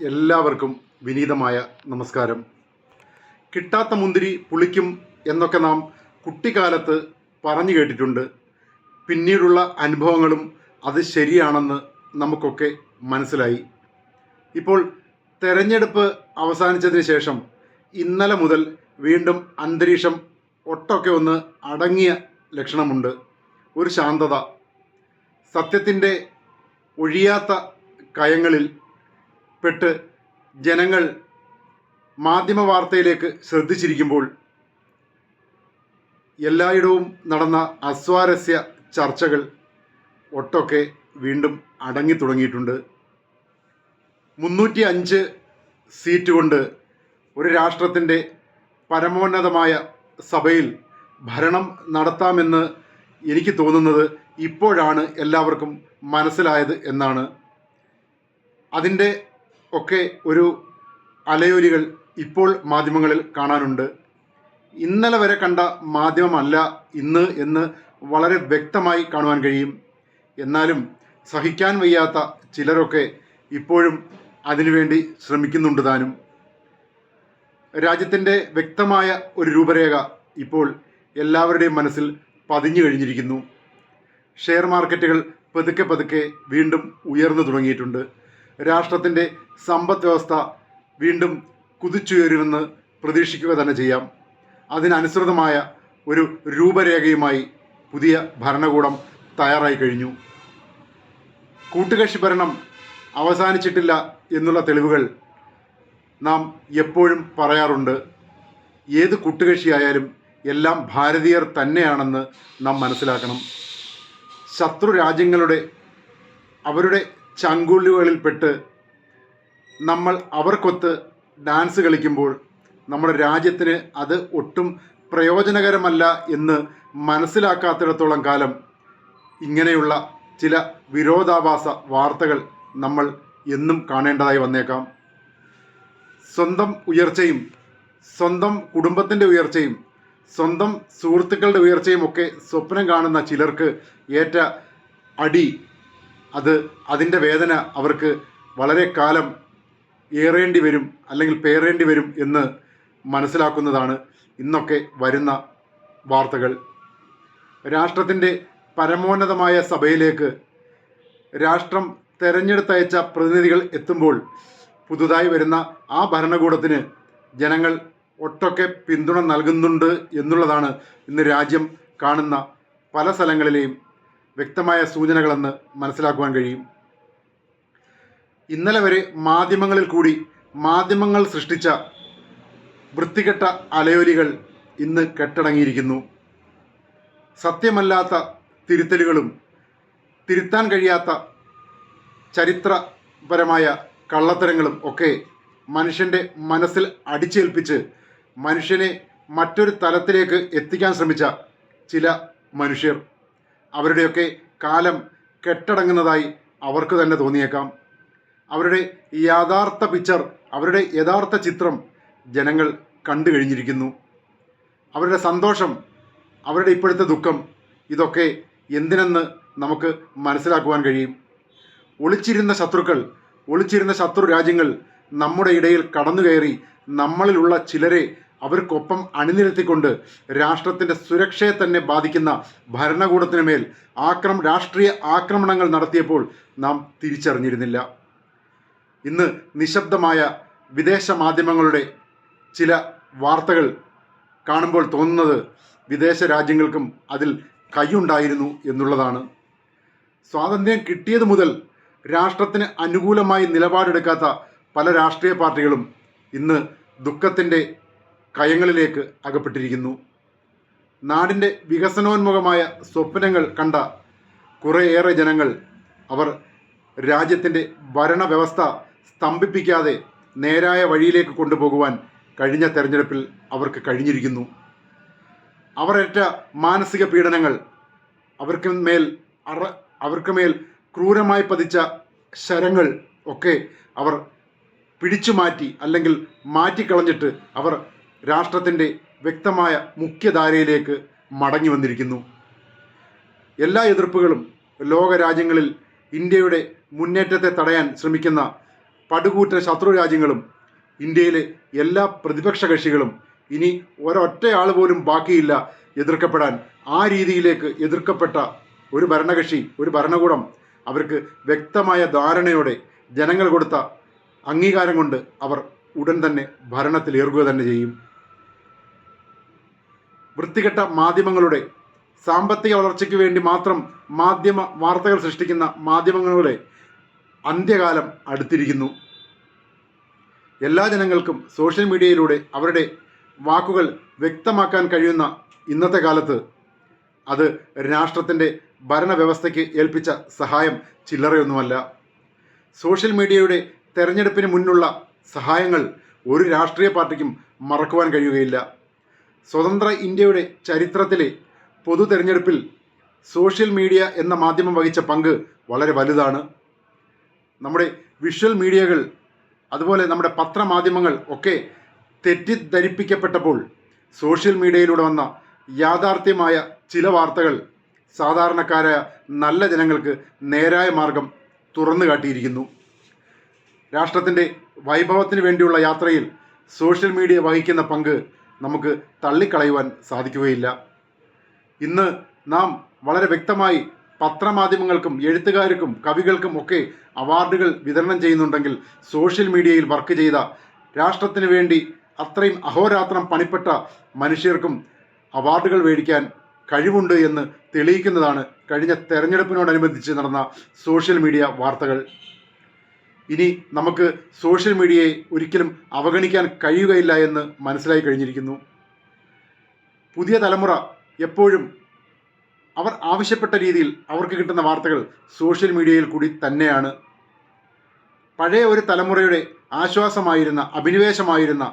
എല്ലാവർക്കും വിനീതമായ നമസ്കാരം. കിട്ടാത്ത മുന്തിരി പുളിക്കും എന്നൊക്കെ നാം കുട്ടിക്കാലത്ത് പറഞ്ഞു കേട്ടിട്ടുണ്ട്. പിന്നീടുള്ള അനുഭവങ്ങളും അത് ശരിയാണെന്ന് നമുക്കൊക്കെ മനസ്സിലായി. ഇപ്പോൾ തെരഞ്ഞെടുപ്പ് അവസാനിച്ചതിന് ശേഷം ഇന്നലെ മുതൽ വീണ്ടും അന്തരീക്ഷം ഒട്ടൊക്കെ ഒന്ന് അടങ്ങിയ ലക്ഷണമുണ്ട്. ഒരു ശാന്തത. സത്യത്തിന്റെ ഒഴിയാത്ത കയങ്ങളിൽ പെട്ട് ജനങ്ങൾ മാധ്യമ വാർത്തയിലേക്ക് ശ്രദ്ധിച്ചിരിക്കുമ്പോൾ എല്ലായിടവും നടന്ന അസ്വാരസ്യ ചർച്ചകൾ ഒട്ടൊക്കെ വീണ്ടും അടങ്ങി തുടങ്ങിയിട്ടുണ്ട്. മുന്നൂറ്റി അഞ്ച് സീറ്റ് കൊണ്ട് ഒരു രാഷ്ട്രത്തിന്റെ പരമോന്നതമായ സഭയിൽ ഭരണം നടത്താമെന്ന് എനിക്ക് തോന്നുന്നത് ഇപ്പോഴാണ് എല്ലാവർക്കും മനസ്സിലായത് എന്നാണ്. അതിന്റെ ഒക്കെ ഒരു അലയൊലികൾ ഇപ്പോൾ മാധ്യമങ്ങളിൽ കാണാനുണ്ട്. ഇന്നലെ വരെ കണ്ട മാധ്യമമല്ല ഇന്ന് എന്ന് വളരെ വ്യക്തമായി കാണുവാൻ കഴിയും. എന്നാലും സഹിക്കാൻ വയ്യാത്ത ചിലരൊക്കെ ഇപ്പോഴും അതിനുവേണ്ടി ശ്രമിക്കുന്നുണ്ട് താനും. രാജ്യത്തിന്റെ വ്യക്തമായ ഒരു രൂപരേഖ ഇപ്പോൾ എല്ലാവരുടെയും മനസ്സിൽ പതിഞ്ഞു കഴിഞ്ഞിരിക്കുന്നു. ഷെയർ മാർക്കറ്റുകൾ പതുക്കെ പതുക്കെ വീണ്ടും ഉയർന്നു തുടങ്ങിയിട്ടുണ്ട്. രാഷ്ട്രത്തിന്റെ സമ്പദ് വ്യവസ്ഥ വീണ്ടും കുതിച്ചുയരുമെന്ന് പ്രതീക്ഷിക്കുക തന്നെ ചെയ്യാം. അതിനനുസൃതമായ ഒരു രൂപരേഖയുമായി പുതിയ ഭരണകൂടം തയ്യാറായി കഴിഞ്ഞു. കൂട്ടുകക്ഷി ഭരണം അവസാനിച്ചിട്ടില്ല എന്നുള്ള തെളിവുകൾ നാം എപ്പോഴും പറയാറുണ്ട്. ഏത് കൂട്ടുകക്ഷിയായാലും എല്ലാം ഭാരതീയർ തന്നെയാണെന്ന് നാം മനസ്സിലാക്കണം. ശത്രു രാജ്യങ്ങളുടെ അവരുടെ ചങ്കുള്ളികളിൽപ്പെട്ട് നമ്മൾ അവർക്കൊത്ത് ഡാൻസ് കളിക്കുമ്പോൾ നമ്മുടെ രാജ്യത്തിന് അത് ഒട്ടും പ്രയോജനകരമല്ല എന്ന് മനസ്സിലാക്കാത്തിടത്തോളം കാലം ഇങ്ങനെയുള്ള ചില വിരോധാഭാസ വാർത്തകൾ നമ്മൾ എന്നും കാണേണ്ടതായി വന്നേക്കാം. സ്വന്തം ഉയർച്ചയും സ്വന്തം കുടുംബത്തിന്റെ ഉയർച്ചയും സ്വന്തം സുഹൃത്തുക്കളുടെ ഉയർച്ചയും ഒക്കെ സ്വപ്നം കാണുന്ന ചിലർക്ക് ഏറ്റ അടി അത് അതിന്റെ വേദന അവർക്ക് വളരെ കാലം ഏറേണ്ടി വരും അല്ലെങ്കിൽ പേറേണ്ടി വരും എന്ന് മനസ്സിലാക്കുന്നതാണ് ഇന്നൊക്കെ വരുന്ന വാർത്തകൾ. രാഷ്ട്രത്തിന്റെ പരമോന്നതമായ സഭയിലേക്ക് രാഷ്ട്രം തെരഞ്ഞെടുത്തയച്ച പ്രതിനിധികൾ എത്തുമ്പോൾ പുതുതായി വരുന്ന ആ ഭരണകൂടത്തിന് ജനങ്ങൾ ഒട്ടൊക്കെ പിന്തുണ നൽകുന്നുണ്ട് എന്നുള്ളതാണ് ഇന്ന് രാജ്യം കാണുന്ന പല സ്ഥലങ്ങളിലെയും വ്യക്തമായ സൂചനകളെന്ന് മനസ്സിലാക്കുവാൻ കഴിയും. ഇന്നലെ വരെ മാധ്യമങ്ങളിൽ കൂടി മാധ്യമങ്ങൾ സൃഷ്ടിച്ച വൃത്തികെട്ട അലയൊലികൾ ഇന്ന് കെട്ടടങ്ങിയിരിക്കുന്നു. സത്യമല്ലാത്ത തിരുത്തലുകളും തിരുത്താൻ കഴിയാത്ത ചരിത്രപരമായ കള്ളത്തരങ്ങളും ഒക്കെ മനുഷ്യന്റെ മനസ്സിൽ അടിച്ചേൽപ്പിച്ച് മനുഷ്യനെ മറ്റൊരു തലത്തിലേക്ക് എത്തിക്കാൻ ശ്രമിച്ച ചില മനുഷ്യർ. അവരുടെയൊക്കെ കാലം കെട്ടടങ്ങുന്നതായി അവർക്ക് തന്നെ തോന്നിയേക്കാം. അവരുടെ യഥാർത്ഥ പിക്ചർ അവരുടെ യഥാർത്ഥ ചിത്രം ജനങ്ങൾ കണ്ടു കഴിഞ്ഞിരിക്കുന്നു. അവരുടെ സന്തോഷം അവരുടെ ഇപ്പോഴത്തെ ദുഃഖം ഇതൊക്കെ എന്തിനെന്ന് നമുക്ക് മനസ്സിലാക്കുവാൻ കഴിയും. ഒളിച്ചിരുന്ന ശത്രുക്കൾ ഒളിച്ചിരുന്ന ശത്രു രാജ്യങ്ങൾ നമ്മുടെ ഇടയിൽ കടന്നു കയറി നമ്മളിലുള്ള ചിലരെ അവർക്കൊപ്പം അണിനിരത്തിക്കൊണ്ട് രാഷ്ട്രത്തിന്റെ സുരക്ഷയെ തന്നെ ബാധിക്കുന്ന ഭരണകൂടത്തിന് മേൽ ആക്രമ രാഷ്ട്രീയ ആക്രമണങ്ങൾ നടത്തിയപ്പോൾ നാം തിരിച്ചറിഞ്ഞിരുന്നില്ല. ഇന്ന് നിശബ്ദമായ വിദേശ മാധ്യമങ്ങളുടെ ചില വാർത്തകൾ കാണുമ്പോൾ തോന്നുന്നത് വിദേശ രാജ്യങ്ങൾക്കും അതിൽ കൈയുണ്ടായിരുന്നു എന്നുള്ളതാണ്. സ്വാതന്ത്ര്യം കിട്ടിയത് മുതൽ രാഷ്ട്രത്തിന് അനുകൂലമായി നിലപാടെടുക്കാത്ത പല രാഷ്ട്രീയ പാർട്ടികളും ഇന്ന് ദുഃഖത്തിന്റെ കയങ്ങളിലേക്ക് അകപ്പെട്ടിരിക്കുന്നു. നാടിന്റെ വികസനോന്മുഖമായ സ്വപ്നങ്ങൾ കണ്ട കുറേയേറെ ജനങ്ങൾ അവർ രാജ്യത്തിന്റെ ഭരണവ്യവസ്ഥ സ്തംഭിപ്പിക്കാതെ നേരായ വഴിയിലേക്ക് കൊണ്ടുപോകുവാൻ കഴിഞ്ഞ തെരഞ്ഞെടുപ്പിൽ അവർക്ക് കഴിഞ്ഞിരിക്കുന്നു. അവരേറ്റ മാനസിക പീഡനങ്ങൾ അവർക്ക് മേൽ അറ അവർക്ക് മേൽ ക്രൂരമായി പതിച്ച ശരങ്ങൾ ഒക്കെ അവർ പിടിച്ചു മാറ്റി അല്ലെങ്കിൽ മാറ്റിക്കളഞ്ഞിട്ട് അവർ രാഷ്ട്രത്തിന്റെ വ്യക്തമായ മുഖ്യധാരയിലേക്ക് മടങ്ങി വന്നിരിക്കുന്നു. എല്ലാ എതിർപ്പുകളും ലോകരാജ്യങ്ങളിൽ ഇന്ത്യയുടെ മുന്നേറ്റത്തെ തടയാൻ ശ്രമിക്കുന്ന പടുകൂറ്റ ശത്രു രാജ്യങ്ങളും ഇന്ത്യയിലെ എല്ലാ പ്രതിപക്ഷ കക്ഷികളും ഇനി ഒരൊറ്റയാൾ പോലും ബാക്കിയില്ല എതിർക്കപ്പെടാൻ. ആ രീതിയിലേക്ക് എതിർക്കപ്പെട്ട ഒരു ഭരണകക്ഷി ഒരു ഭരണകൂടം അവർക്ക് വ്യക്തമായ ധാരണയോടെ ജനങ്ങൾ കൊടുത്ത അംഗീകാരം കൊണ്ട് അവർ ഉടൻ തന്നെ ഭരണത്തിലേറുക തന്നെ ചെയ്യും. വൃത്തികെട്ട മാധ്യമങ്ങളുടെ സാമ്പത്തിക വളർച്ചയ്ക്ക് വേണ്ടി മാത്രം മാധ്യമ വാർത്തകൾ സൃഷ്ടിക്കുന്ന മാധ്യമങ്ങളുടെ അന്ത്യകാലം അടുത്തിരിക്കുന്നു. എല്ലാ ജനങ്ങൾക്കും സോഷ്യൽ മീഡിയയിലൂടെ അവരുടെ വാക്കുകൾ വ്യക്തമാക്കാൻ കഴിയുന്ന ഇന്നത്തെ കാലത്ത് അത് രാഷ്ട്രത്തിന്റെ ഭരണവ്യവസ്ഥയ്ക്ക് ഏൽപ്പിച്ച സഹായം ചില്ലറയൊന്നുമല്ല. സോഷ്യൽ മീഡിയയുടെ തെരഞ്ഞെടുപ്പിന് മുന്നുള്ള സഹായങ്ങൾ ഒരു രാഷ്ട്രീയ പാർട്ടിക്കും മറക്കുവാൻ കഴിയുകയില്ല. സ്വതന്ത്ര ഇന്ത്യയുടെ ചരിത്രത്തിലെ പൊതു തെരഞ്ഞെടുപ്പിൽ സോഷ്യൽ മീഡിയ എന്ന മാധ്യമം വഹിച്ച പങ്ക് വളരെ വലുതാണ്. നമ്മുടെ വിഷ്വൽ മീഡിയകൾ അതുപോലെ നമ്മുടെ പത്രമാധ്യമങ്ങൾ ഒക്കെ തെറ്റിദ്ധരിപ്പിക്കപ്പെട്ടപ്പോൾ സോഷ്യൽ മീഡിയയിലൂടെ വന്ന യാഥാർത്ഥ്യമായ ചില വാർത്തകൾ സാധാരണക്കാരായ നല്ല ജനങ്ങൾക്ക് നേരായ മാർഗം തുറന്നു കാട്ടിയിരിക്കുന്നു. രാഷ്ട്രത്തിന്റെ വൈഭവത്തിന് വേണ്ടിയുള്ള യാത്രയിൽ സോഷ്യൽ മീഡിയ വഹിക്കുന്ന പങ്ക് നമുക്ക് തള്ളിക്കളയുവാൻ സാധിക്കുകയില്ല. ഇന്ന് നാം വളരെ വ്യക്തമായി പത്രമാധ്യമങ്ങൾക്കും എഴുത്തുകാർക്കും കവികൾക്കും ഒക്കെ അവാർഡുകൾ വിതരണം ചെയ്യുന്നുണ്ടെങ്കിൽ സോഷ്യൽ മീഡിയയിൽ വർക്ക് ചെയ്ത രാഷ്ട്രത്തിന് വേണ്ടി അത്രയും അഹോരാത്രം പണിപ്പെട്ട മനുഷ്യർക്കും അവാർഡുകൾ മേടിക്കാൻ കഴിവുണ്ട് എന്ന് തെളിയിക്കുന്നതാണ് കഴിഞ്ഞ തെരഞ്ഞെടുപ്പിനോടനുബന്ധിച്ച് നടന്ന സോഷ്യൽ മീഡിയ വാർത്തകൾ. ഇനി നമുക്ക് സോഷ്യൽ മീഡിയയെ ഒരിക്കലും അവഗണിക്കാൻ കഴിയുകയില്ല എന്ന് മനസ്സിലായി കഴിഞ്ഞിരിക്കുന്നു. പുതിയ തലമുറ എപ്പോഴും അവർ ആവശ്യപ്പെട്ട രീതിയിൽ അവർക്ക് കിട്ടുന്ന വാർത്തകൾ സോഷ്യൽ മീഡിയയിൽ കൂടി തന്നെയാണ്. പഴയ ഒരു തലമുറയുടെ ആശ്വാസമായിരുന്ന അഭിനിവേശമായിരുന്ന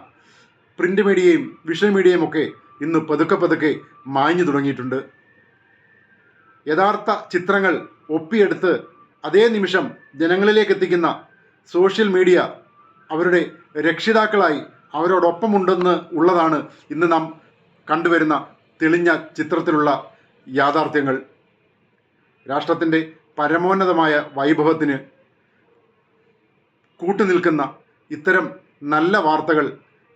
പ്രിന്റ് മീഡിയയും വിഷ്വൽ മീഡിയയും ഒക്കെ ഇന്ന് പതുക്കെ പതുക്കെ മാഞ്ഞു തുടങ്ങിയിട്ടുണ്ട്. യഥാർത്ഥ ചിത്രങ്ങൾ ഒപ്പിയെടുത്ത് അതേ നിമിഷം ജനങ്ങളിലേക്ക് എത്തിക്കുന്ന സോഷ്യൽ മീഡിയ അവരുടെ രക്ഷിതാക്കളായി അവരോടൊപ്പമുണ്ടെന്ന് ഉള്ളതാണ് ഇന്ന് നാം കണ്ടുവരുന്ന തെളിഞ്ഞ ചിത്രത്തിലുള്ള യാഥാർത്ഥ്യങ്ങൾ. രാഷ്ട്രത്തിന്റെ പരമോന്നതമായ വൈഭവത്തിന് കൂട്ടുനിൽക്കുന്ന ഇത്തരം നല്ല വാർത്തകൾ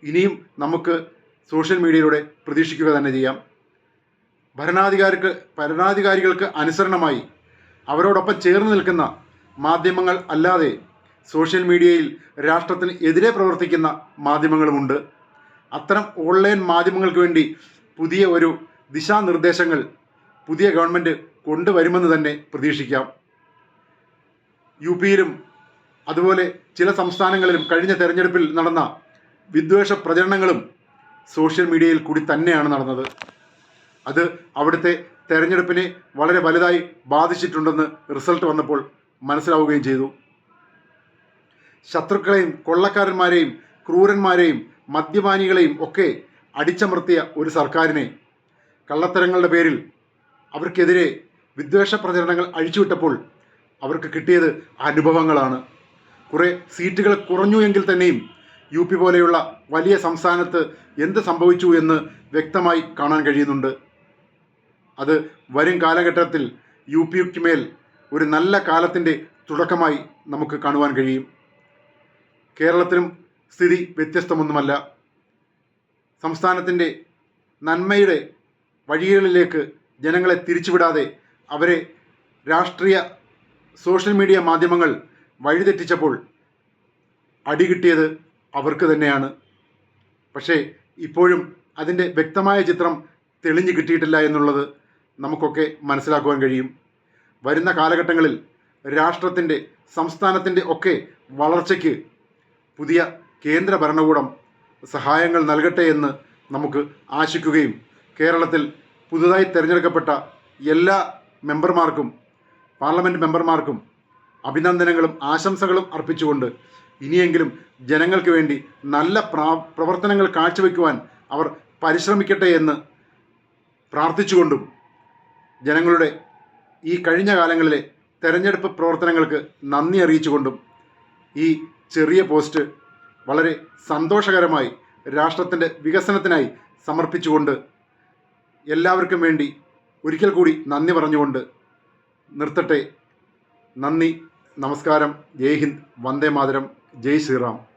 ഇനിയും നമുക്ക് സോഷ്യൽ മീഡിയയിലൂടെ പ്രതീക്ഷിക്കുക തന്നെ ചെയ്യാം. ഭരണാധികാരിക്ക് ഭരണാധികാരികൾക്ക് അനുസരണമായി അവരോടൊപ്പം ചേർന്ന് നിൽക്കുന്ന മാധ്യമങ്ങൾ അല്ലാതെ സോഷ്യൽ മീഡിയയിൽ രാഷ്ട്രത്തിന് എതിരെ പ്രവർത്തിക്കുന്ന മാധ്യമങ്ങളുമുണ്ട്. അത്തരം ഓൺലൈൻ മാധ്യമങ്ങൾക്ക് വേണ്ടി പുതിയ ഒരു ദിശാനിർദ്ദേശങ്ങൾ പുതിയ ഗവൺമെന്റ് കൊണ്ടുവരുമെന്ന് തന്നെ പ്രതീക്ഷിക്കാം. യു പിയിലും അതുപോലെ ചില സംസ്ഥാനങ്ങളിലും കഴിഞ്ഞ തെരഞ്ഞെടുപ്പിൽ നടന്ന വിദ്വേഷ പ്രചരണങ്ങളും സോഷ്യൽ മീഡിയയിൽ കൂടി തന്നെയാണ് നടന്നത്. അത് അവിടുത്തെ തെരഞ്ഞെടുപ്പിനെ വളരെ വലുതായി ബാധിച്ചിട്ടുണ്ടെന്ന് റിസൾട്ട് വന്നപ്പോൾ മനസ്സിലാവുകയും ചെയ്തു. ശത്രുക്കളെയും കൊള്ളക്കാരന്മാരെയും ക്രൂരന്മാരെയും മദ്യപാനികളെയും ഒക്കെ അടിച്ചമർത്തിയ ഒരു സർക്കാരിനെ കള്ളത്തരങ്ങളുടെ പേരിൽ അവർക്കെതിരെ വിദ്വേഷ പ്രചരണങ്ങൾ അഴിച്ചുവിട്ടപ്പോൾ അവർക്ക് കിട്ടിയത് അനുഭവങ്ങളാണ്. കുറേ സീറ്റുകൾ കുറഞ്ഞു എങ്കിൽ തന്നെയും യു പി പോലെയുള്ള വലിയ സംസ്ഥാനത്ത് എന്ത് സംഭവിച്ചു എന്ന് വ്യക്തമായി കാണാൻ കഴിയുന്നുണ്ട്. അത് വരും കാലഘട്ടത്തിൽ യു പിക്ക് മേൽ ഒരു നല്ല കാലത്തിന്റെ തുടക്കമായി നമുക്ക് കാണുവാൻ കഴിയും. കേരളത്തിലും സ്ഥിതി വ്യത്യസ്തമൊന്നുമല്ല. സംസ്ഥാനത്തിന്റെ നന്മയുടെ വഴികളിലേക്ക് ജനങ്ങളെ തിരിച്ചുവിടാതെ അവരെ രാഷ്ട്രീയ സോഷ്യൽ മീഡിയ മാധ്യമങ്ങൾ വഴിതെറ്റിച്ചപ്പോൾ അടി കിട്ടിയത് അവർക്ക് തന്നെയാണ്. പക്ഷേ ഇപ്പോഴും അതിന്റെ വ്യക്തമായ ചിത്രം തെളിഞ്ഞു കിട്ടിയിട്ടില്ല എന്നുള്ളത് നമുക്കൊക്കെ മനസ്സിലാക്കുവാൻ കഴിയും. വരുന്ന കാലഘട്ടങ്ങളിൽ രാഷ്ട്രത്തിന്റെ സംസ്ഥാനത്തിന്റെ ഒക്കെ വളർച്ചയ്ക്ക് പുതിയ കേന്ദ്ര ഭരണകൂടം സഹായങ്ങൾ നൽകട്ടെ എന്ന് നമുക്ക് ആശിക്കുകയും കേരളത്തിൽ പുതുതായി തിരഞ്ഞെടുക്കപ്പെട്ട എല്ലാ മെമ്പർമാർക്കും പാർലമെന്റ് മെമ്പർമാർക്കും അഭിനന്ദനങ്ങളും ആശംസകളും അർപ്പിച്ചുകൊണ്ട് ഇനിയെങ്കിലും ജനങ്ങൾക്ക് വേണ്ടി നല്ല പ്രാ പ്രവർത്തനങ്ങൾ കാഴ്ചവെക്കുവാൻ അവർ പരിശ്രമിക്കട്ടെ എന്ന് പ്രാർത്ഥിച്ചുകൊണ്ടും ജനങ്ങളുടെ ഈ കഴിഞ്ഞ കാലങ്ങളിലെ തെരഞ്ഞെടുപ്പ് പ്രവർത്തനങ്ങൾക്ക് നന്ദി അറിയിച്ചുകൊണ്ടും ഈ ചെറിയ പോസ്റ്റ് വളരെ സന്തോഷകരമായി രാഷ്ട്രത്തിന്റെ വികസനത്തിനായി സമർപ്പിച്ചുകൊണ്ട് എല്ലാവർക്കും വേണ്ടി ഒരിക്കൽ കൂടി നന്ദി പറഞ്ഞുകൊണ്ട് നിർത്തട്ടെ. നന്ദി നമസ്കാരം. ജയ് ഹിന്ദ്. വന്ദേ മാതരം. ജയ് ശ്രീറാം.